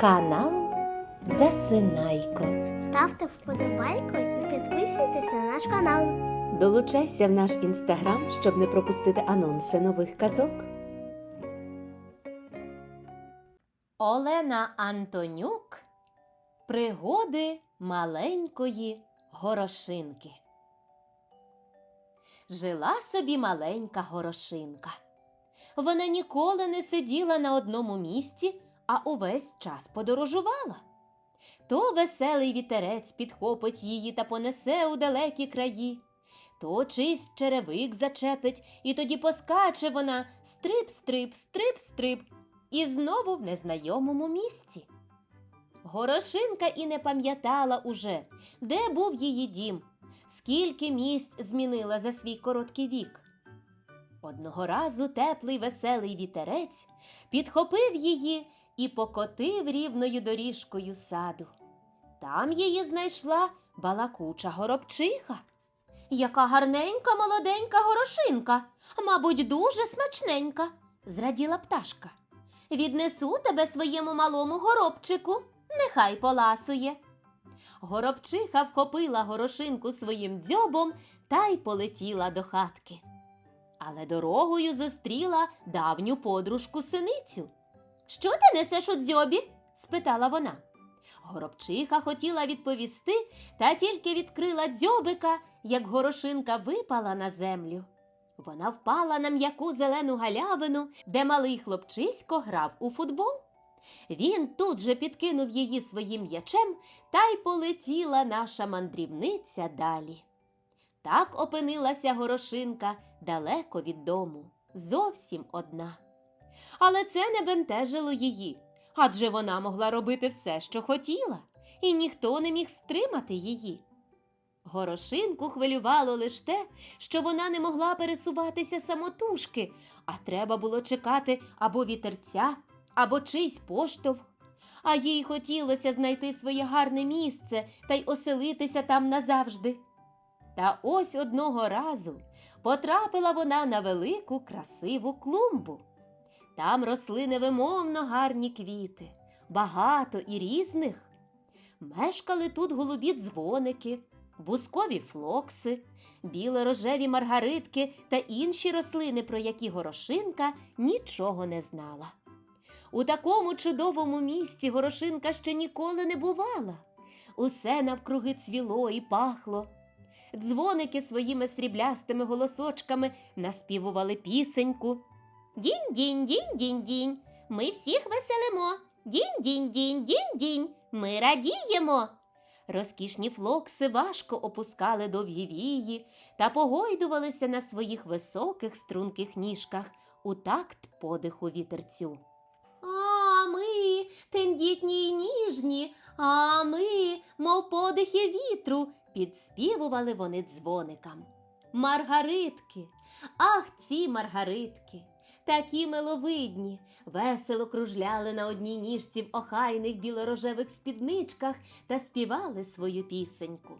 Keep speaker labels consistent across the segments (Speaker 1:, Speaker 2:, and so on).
Speaker 1: Канал Засинайко.
Speaker 2: Ставте вподобайку і підписуйтесь на наш канал.
Speaker 1: Долучайся в наш інстаграм, щоб не пропустити анонси нових казок. Олена Антонюк. Пригоди маленької горошинки. Жила собі маленька горошинка. Вона ніколи не сиділа на одному місці, а увесь час подорожувала. То веселий вітерець підхопить її та понесе у далекі краї, то чийсь черевик зачепить, і тоді поскаче вона стрип-стрип, стрип-стрип, і знову в незнайомому місці. Горошинка і не пам'ятала уже, де був її дім, скільки місць змінила за свій короткий вік. Одного разу теплий веселий вітерець підхопив її і покотив рівною доріжкою саду. Там її знайшла балакуча горобчиха. Яка гарненька молоденька горошинка, мабуть, дуже смачненька, зраділа пташка. Віднесу тебе своєму малому горобчику, нехай поласує. Горобчиха вхопила горошинку своїм дзьобом та й полетіла до хатки. Але дорогою зустріла давню подружку синицю. Що ти несеш у дзьобі? спитала вона. Горобчиха хотіла відповісти, та тільки відкрила дзьобика, як горошинка випала на землю. Вона впала на м'яку зелену галявину, де малий хлопчисько грав у футбол. Він тут же підкинув її своїм м'ячем, та й полетіла наша мандрівниця далі. Так опинилася горошинка далеко від дому, зовсім одна. Але це не бентежило її, адже вона могла робити все, що хотіла, і ніхто не міг стримати її. Горошинку хвилювало лише те, що вона не могла пересуватися самотужки, а треба було чекати або вітерця, або чийсь поштовх. А їй хотілося знайти своє гарне місце та й оселитися там назавжди. Та ось одного разу потрапила вона на велику красиву клумбу. Там росли невимовно гарні квіти, багато і різних. Мешкали тут голубі дзвоники, бускові флокси, біло-рожеві маргаритки та інші рослини, про які горошинка нічого не знала. У такому чудовому місці горошинка ще ніколи не бувала. Усе навкруги цвіло і пахло. Дзвоники своїми сріблястими голосочками наспівували пісеньку. Дінь-дінь, дінь-дінь-дінь, ми всіх веселимо. Дінь-дінь-дінь, дінь-дінь, ми радіємо. Розкішні флокси важко опускали довгі вії та погойдувалися на своїх високих струнких ніжках у такт подиху вітерцю. А ми тендітні й ніжні, а ми, мов подихи вітру, підспівували вони дзвоникам. Маргаритки, ах, ці маргаритки, такі миловидні, весело кружляли на одній ніжці в охайних білорожевих спідничках та співали свою пісеньку.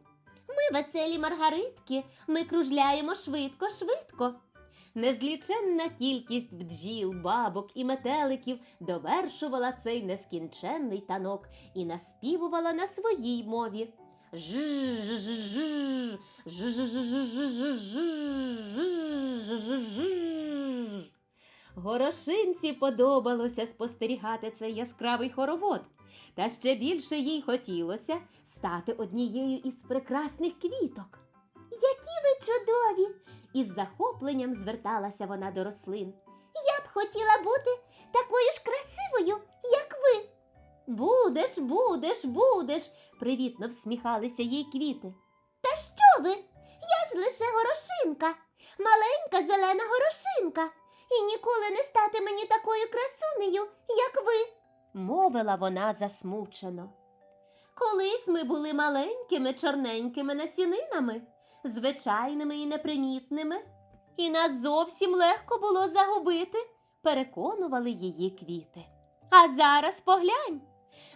Speaker 1: Ми веселі маргаритки, ми кружляємо швидко, швидко. Незліченна кількість бджіл, бабок і метеликів довершувала цей нескінченний танок і наспівувала на своїй мові. Горошинці подобалося спостерігати цей яскравий хоровод, та ще більше їй хотілося стати однією із прекрасних квіток. Які ви чудові! Із захопленням зверталася вона до рослин. Я б хотіла бути такою ж красивою, як ви. Будеш, будеш, будеш, привітно всміхалися їй квіти. Та що ви? Я ж лише горошинка, маленька зелена горошинка, і ніколи не стати мені такою красунею, як ви, мовила вона засмучено. Колись ми були маленькими чорненькими насінинами, звичайними і непримітними, і нас зовсім легко було загубити, переконували її квіти. А зараз поглянь,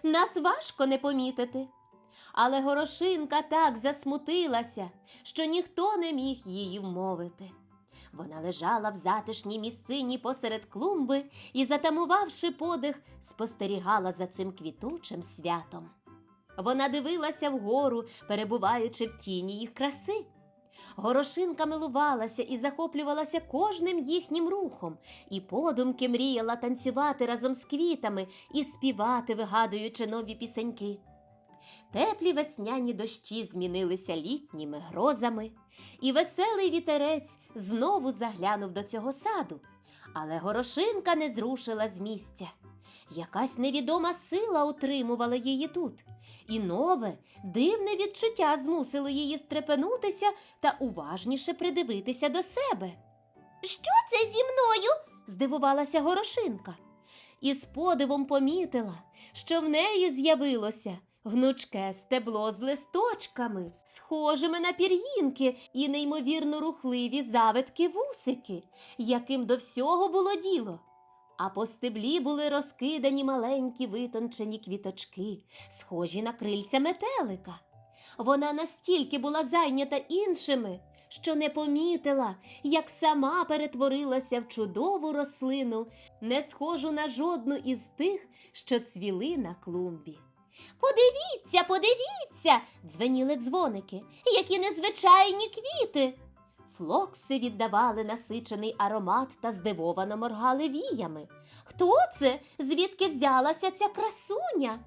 Speaker 1: нас важко не помітити. Але горошинка так засмутилася, що ніхто не міг її вмовити. Вона лежала в затишній місцині посеред клумби і, затамувавши подих, спостерігала за цим квітучим святом. Вона дивилася вгору, перебуваючи в тіні їх краси. Горошинка милувалася і захоплювалася кожним їхнім рухом, і подумки мріяла танцювати разом з квітами і співати, вигадуючи нові пісеньки. Теплі весняні дощі змінилися літніми грозами, і веселий вітерець знову заглянув до цього саду. Але горошинка не зрушила з місця. Якась невідома сила утримувала її тут, і нове, дивне відчуття змусило її стрепенутися та уважніше придивитися до себе. Що це зі мною? здивувалася горошинка, і з подивом помітила, що в неї з'явилося гнучке стебло з листочками, схожими на пір'їнки і неймовірно рухливі завитки вусики, яким до всього було діло. А по стеблі були розкидані маленькі витончені квіточки, схожі на крильця метелика. Вона настільки була зайнята іншими, що не помітила, як сама перетворилася в чудову рослину, не схожу на жодну із тих, що цвіли на клумбі. Подивіться, подивіться, дзвеніли дзвоники, які незвичайні квіти. Флокси віддавали насичений аромат та здивовано моргали віями. Хто це? Звідки взялася ця красуня?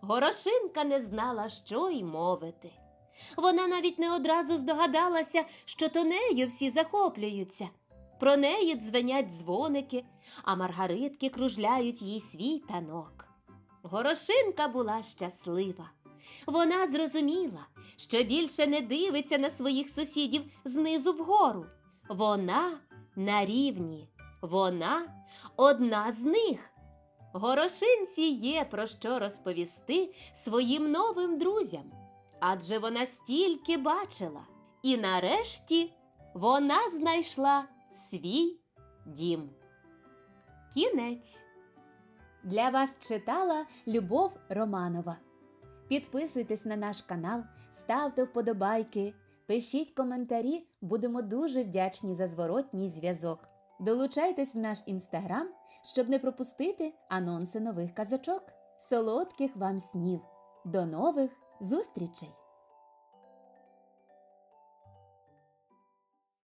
Speaker 1: Горошинка не знала, що й мовити. Вона навіть не одразу здогадалася, що то нею всі захоплюються. Про неї дзвенять дзвоники, а маргаритки кружляють їй свій танок. Горошинка була щаслива. Вона зрозуміла, що більше не дивиться на своїх сусідів знизу вгору. Вона на рівні, вона одна з них. Горошинці є про що розповісти своїм новим друзям, адже вона стільки бачила, і нарешті вона знайшла свій дім. Кінець.
Speaker 3: Для вас читала Любов Романова. Підписуйтесь на наш канал, ставте вподобайки, пишіть коментарі, будемо дуже вдячні за зворотній зв'язок. Долучайтесь в наш інстаграм, щоб не пропустити анонси нових казочок. Солодких вам снів! До нових зустрічей!